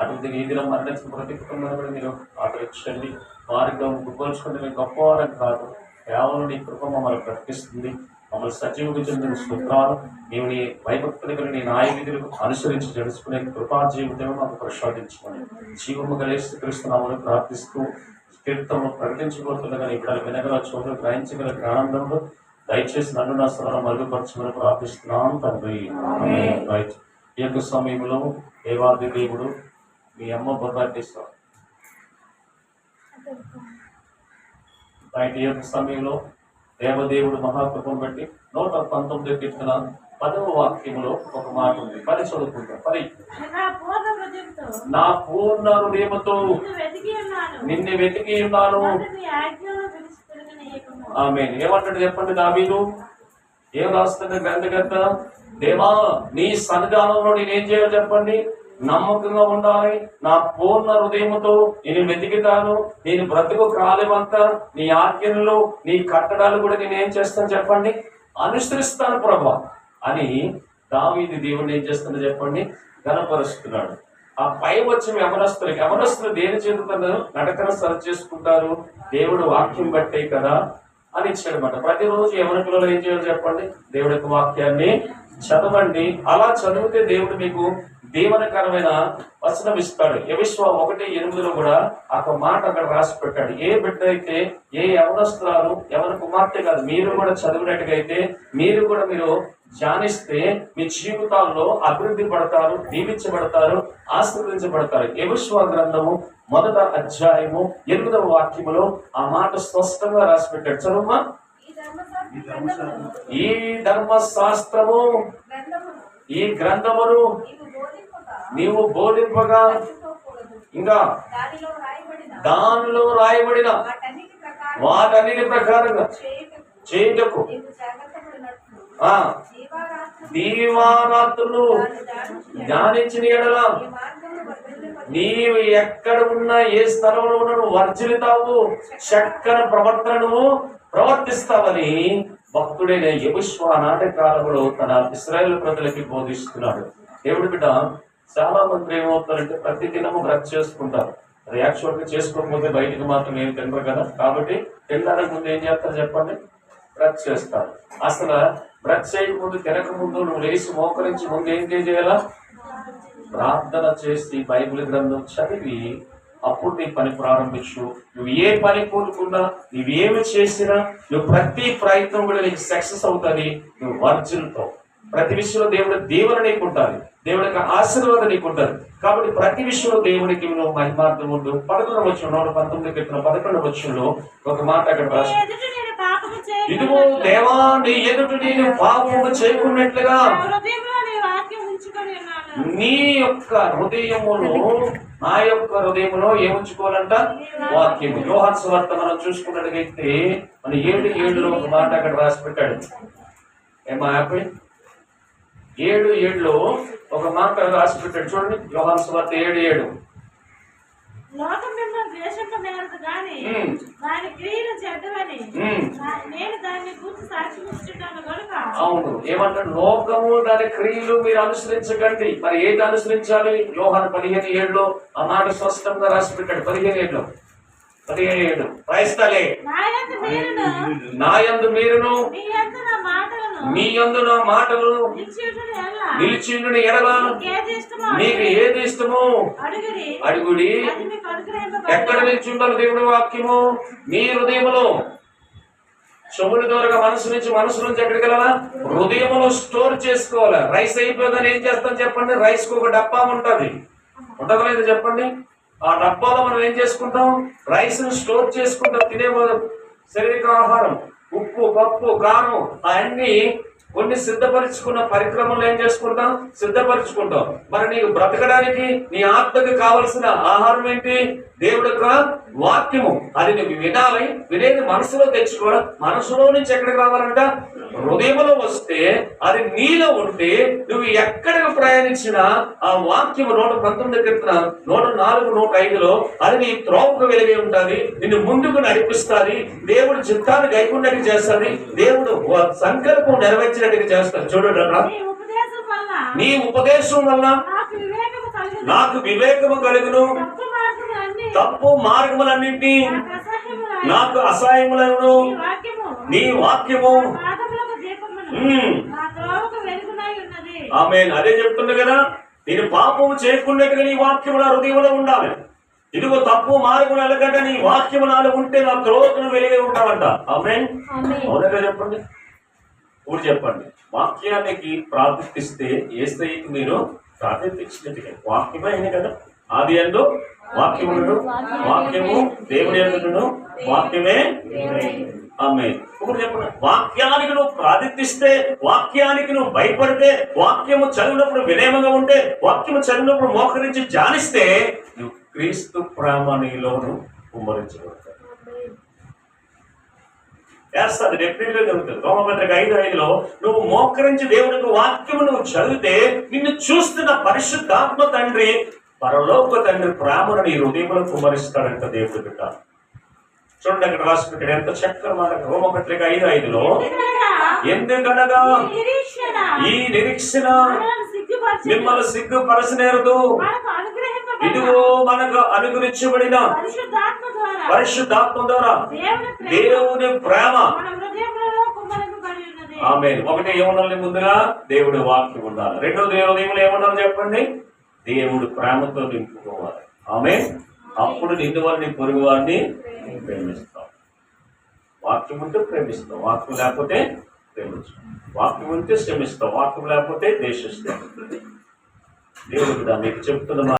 అటువంటి దినం మరణించిన ప్రతి కుటుంబాన్ని కూడా మీరు ఆదరించండి వారితో గుర్పరుచుకుంటే మేము గొప్పవారం కాదు. కేవలం నీ కృప మమ్మల్ని ప్రకటిస్తుంది. మమ్మల్ని సజీవుగా చెందిన సూత్రాలు నీవు నీ భయభక్తులు కలిగిన నీ న్యాయ విధులకు అనుసరించి జడుచుకునే కృపా జీవితం మాకు ప్రసాదించుకోండి జీవము కలిసి క్రీస్తున్నామని ప్రార్థిస్తూ కీర్తనలు ప్రకటించబోతుండగా ఇప్పుడు వినగల చోటు గ్రహించగల జ్ఞానంలో దయచేసి నన్ను నా స్థలంలో మరుగుపరచమని ప్రార్థిస్తున్నాను తండ్రి. ఈ యొక్క సమయంలో దేవాది దేవుడు మీ అమ్మ బొర్రాటిస్తాం రైట్ ఈ యొక్క సమయంలో దేవదేవుడు మహాకృపం బట్టి నూట పంతొమ్మిది కీర్తన పదవ వాక్యములో ఒక మాట ఉంది. పని చదువుకుంటాం పని నా పూర్ణ హృదయంతో నా హృదయముతో నిన్ను వెతికి ఉన్నాను. నీ. ఆమె ఏమంటాడు చెప్పండి దావీదు? ఏం రాస్తుంది గ్రంథకర్త? దేవా నీ సన్నిధానంలో నేనేం చేయాలో చెప్పండి. నమ్మకంగా ఉండాలి. నా పూర్ణ హృదయముతో నేను వెతికితాను. నేను బ్రతుకు కాలేమంతా నీ ఆజ్ఞలు నీ కట్టడాలు కూడా నేను ఏం చేస్తాను చెప్పండి? అనుసరిస్తాను ప్రభా అని దావీది దేవుడిని ఏం చేస్తాను చెప్పండి? ఘనపరుస్తున్నాడు ఆ పై వచ్చిన యమనస్తులకి యమనస్తులు దేని చెందుతున్నారు? నడకన సరి చేసుకుంటారు. దేవుడు వాక్యం బట్టే కదా అని ఇచ్చాడనమాట ప్రతిరోజు యమన పిల్లలు ఏం చేయాలో చెప్పండి? దేవుడి యొక్క వాక్యాన్ని చదవండి. అలా చదివితే దేవుడు మీకు దీవనకరమైన వచనం ఇస్తాడు. యవిశ్వ ఒకటి ఎనిమిదిలో కూడా ఒక మాట అక్కడ రాసి పెట్టాడు. ఏ బిడ్డ అయితే ఏ యవనస్తురాలు యవన కుమార్తె కాదు మీరు కూడా చదివినట్టుగా అయితే మీరు కూడా మీరు ధ్యానిస్తే మీ జీవితాల్లో అభివృద్ధి పడతారు దీవించబడతారు ఆశీర్వదించబడతారు. యవిశ్వ గ్రంథము మొదట అధ్యాయము ఎనిమిదవ వాక్యములో ఆ మాట స్పష్టంగా రాసి పెట్టాడు. చదువుమా ఈ ధర్మశాస్త్రము ఈ గ్రంథమును నీవు బోధింపగా ఇంకా దానిలో రాయబడిన వాటన్నిటి ప్రకారంగా చేయుటకు. ఆ దీవారాత్రులు ధ్యానించిన ఎడలా నీవు ఎక్కడ ఉన్నా ఏ స్థలంలో ఉన్నా నువ్వు వర్జిల్తావు చక్కని ప్రవర్తనను ప్రవర్తిస్తావని భక్తుడైన యబుష్వ నాటకాలంలో తన ఇస్రాయేల్ ప్రజలకి బోధిస్తున్నాడు. దేవుడి బిడ్డ చాలా మంది ఏమవుతారంటే ప్రతి దినము బ్రత్ చేసుకుంటారు. అది యాక్చువల్గా చేసుకోకపోతే బయటికి మాత్రం ఏం తినరు కదా. కాబట్టి తినడానికి ముందు ఏం చేస్తారు చెప్పండి? బ్రష్ చేస్తారు. అసలు బ్రష్ చేయక ముందు తినక ముందు నువ్వు లేచి మోకరించి ముందు ఏం చేయాలా? ప్రార్థన చేసి బైబిల్ గ్రంథం చదివి అప్పుడు నీ పని ప్రారంభించు. నువ్వు ఏ పని కోరుకున్నా నువ్వేమి చేసినా నువ్వు ప్రతి ప్రయత్నం కూడా నీకు సక్సెస్ అవుతుంది. నువ్వు వర్జులతో ప్రతి విషయంలో దేవుడు దేవుని నీకు ఉంటుంది దేవుడి యొక్క ఆశీర్వాదం నీకు ఉంటుంది కాబట్టి ప్రతి విషయంలో దేవునికి నువ్వు మహిమార్థం ఉండు. పదకొండు వచ్చిన నూట పంతొమ్మిది పెట్టిన పదకొండు వచ్చంలో ఒక మాట అక్కడ రాసి ఇదిగో దేవా నీ ఎదుటి నేను పాపము చేయకున్నట్లుగా నా వాక్యం యొక్క హృదయమును నా యొక్క హృదయములో ఏముంచుకోవాలంట? వాక్యము. యోహాన్ సువార్త మనం చూసుకున్నట్లయితే మన ఏడు ఏడులో ఒక మాట అక్కడ రాసి పెట్టాడు. ఏమా ఏడు ఏడులో ఒక మాట రాసి పెట్టాడు. చూడండి యోహాన్ సువార్త ఏడు ఏడు. లోకం మిమ్మల్ని ద్వేషింపనేరదు గాని ఉమ్. దాని క్రియలు చెడ్డవని ఉమ్. నా- నేను దాన్ని గుర్తు సాక్షి ఇచ్చుంటాను కనుక అవును. ఏమంటాడు? లోకము దాని క్రియలు మీరు అనుసరించకండి. మరి ఏది అనుసరించాలి? యోహాన్ పదిహేను ఏడులో ఆ మాట స్పష్టంగా రాసి పెట్టాడు. పదిహేను ఏళ్ళు పదిహేను ఏడు. క్రైస్తలే. నా యొక్క మీరును. నా యందు మీరును. మీ యొక్క నా మాటలను మీ యందు నా మాటలు నిలిచిండు ఎడలా మీకు ఏది ఇష్టమో అడుగుడి. ఎక్కడ నిల్చుండాలి దేవుడి వాక్యము? మీ హృదయములో. చెవుల ద్వారా మనసు నుంచి మనసు నుంచి ఎక్కడికి వెళ్ళాలా? హృదయములో స్టోర్ చేసుకోవాలి. రైస్ అయిపోయిందని ఏం చేస్తాం చెప్పండి? రైస్కు ఒక డబ్బా ఉంటది. లేదా చెప్పండి? ఆ డబ్బాలో మనం ఏం చేసుకుంటాం? రైస్ను స్టోర్ చేసుకుంటాం. తినే శరీర ఆహారం. ఉప్పు పప్పు కారం అవన్నీ కొన్ని సిద్ధపరచుకున్న పరిక్రమలు ఏం చేసుకుంటాం? సిద్ధపరచుకుంటాం. మరి నీకు బ్రతకడానికి నీ ఆత్మకి కావలసిన ఆహారం ఏంటి? దేవుడు యొక్క వాక్యము. అది నువ్వు వినాలి వినేది మనసులో తెచ్చుకోవడం మనసులో నుంచి ఎక్కడికి రావాలంట? హృదయంలో అది నీలో ఉంటే నువ్వు ఎక్కడికి ప్రయాణించినా ఆ వాక్యము నూట పంతొమ్మిది కీర్తన నూట నాలుగు నూట ఐదులో అది నీ త్రోవకు వెలిగి ఉంటుంది నిన్ను ముందుకు నడిపిస్తుంది దేవుడు చిత్తాన్ని గైకున్నట్టు చేస్తుంది దేవుడు సంకల్పం నెరవేర్చినట్టుగా చేస్తాడు. చూడండి అక్కడ నీ ఉపదేశం వల్ల నాకు వివేకము కలుగును. తప్పు మార్గములన్నీ తప్పు మార్గములన్నింటి నాకు అసహ్యములై నాకు అసహాయములను నీ వాక్యము. ఆమె అదే చెప్తుంది కదా నేను పాపము చేయకుండా నీ వాక్యము నా హృదయంలో ఉండాలి. ఇదిగో తప్పు మార్గం వెళ్ళగంటే నీ వాక్యము నాలో ఉంటే నా త్రోవకును వెలిగి ఉంటామంట ఆమె అవునగా చెప్పండి? ఇప్పుడు చెప్పండి. వాక్యానికి ప్రార్థిస్తే ఏ స్థాయికి మీరు ప్రార్థించినట్టుగా వాక్యమే అయింది కదా. ఆది ఎందు వాక్యమును వాక్యము. దేవుని ఎందును వాక్యమే ఆమె ఇప్పుడు చెప్పండి. వాక్యానికి నువ్వు ప్రార్థిస్తే వాక్యానికి నువ్వు భయపడితే వాక్యము చదివినప్పుడు వినయమంగా ఉంటే వాక్యము చదివినప్పుడు మోకరించి జానిస్తే నువ్వు క్రీస్తు ప్రామాణిలోను కుమ్మరించబడతావు. వేస్తుంది డెఫినెట్గా జరుగుతుంది రోమపత్రిక ఐదు ఐదులో నువ్వు మోకరించి దేవునికి వాక్యము నువ్వు చదివితే నిన్ను చూస్తున్న పరిశుద్ధాత్మ తండ్రి పరలోక తండ్రి ప్రేమను నీ హృదయంలో కుమరిస్తాడంట దేవుడు బిడ్డ. చూడండి అక్కడ రాసిన ఇక్కడ ఎంత చక్కగా మాట. రోమపత్రిక ఐదు ఐదులో ఎందుకనగా? ఈ నిరీక్షణ. మిమ్మల్ని సిగ్గుపరచనేరదు మనకు ఇదిగో మనకు అనుగ్రహించబడిన పరిశుద్ధాత్మ ద్వారా. దేవుని ప్రేమ. ఆమె ఒకటి ఏముండాలి ముందుగా దేవుడి వాక్యం ఉండాలి. రెండో దేవుడు ఏముండాలి చెప్పండి? దేవుడు ప్రేమతో నింపుకోవాలి. ఆమె అప్పుడు నిన్ను వారిని పొరుగు వారిని ప్రేమిస్తాం. వాక్యం ఉంటే ప్రేమిస్తాం. వాక్యం లేకపోతే ప్రేమిస్తాం వాక్యం ఉంటే శ్రమిస్తాం. వాక్యం లేకపోతే దేశిస్తాం దేవుడు కూడా మీకు చెప్తున్న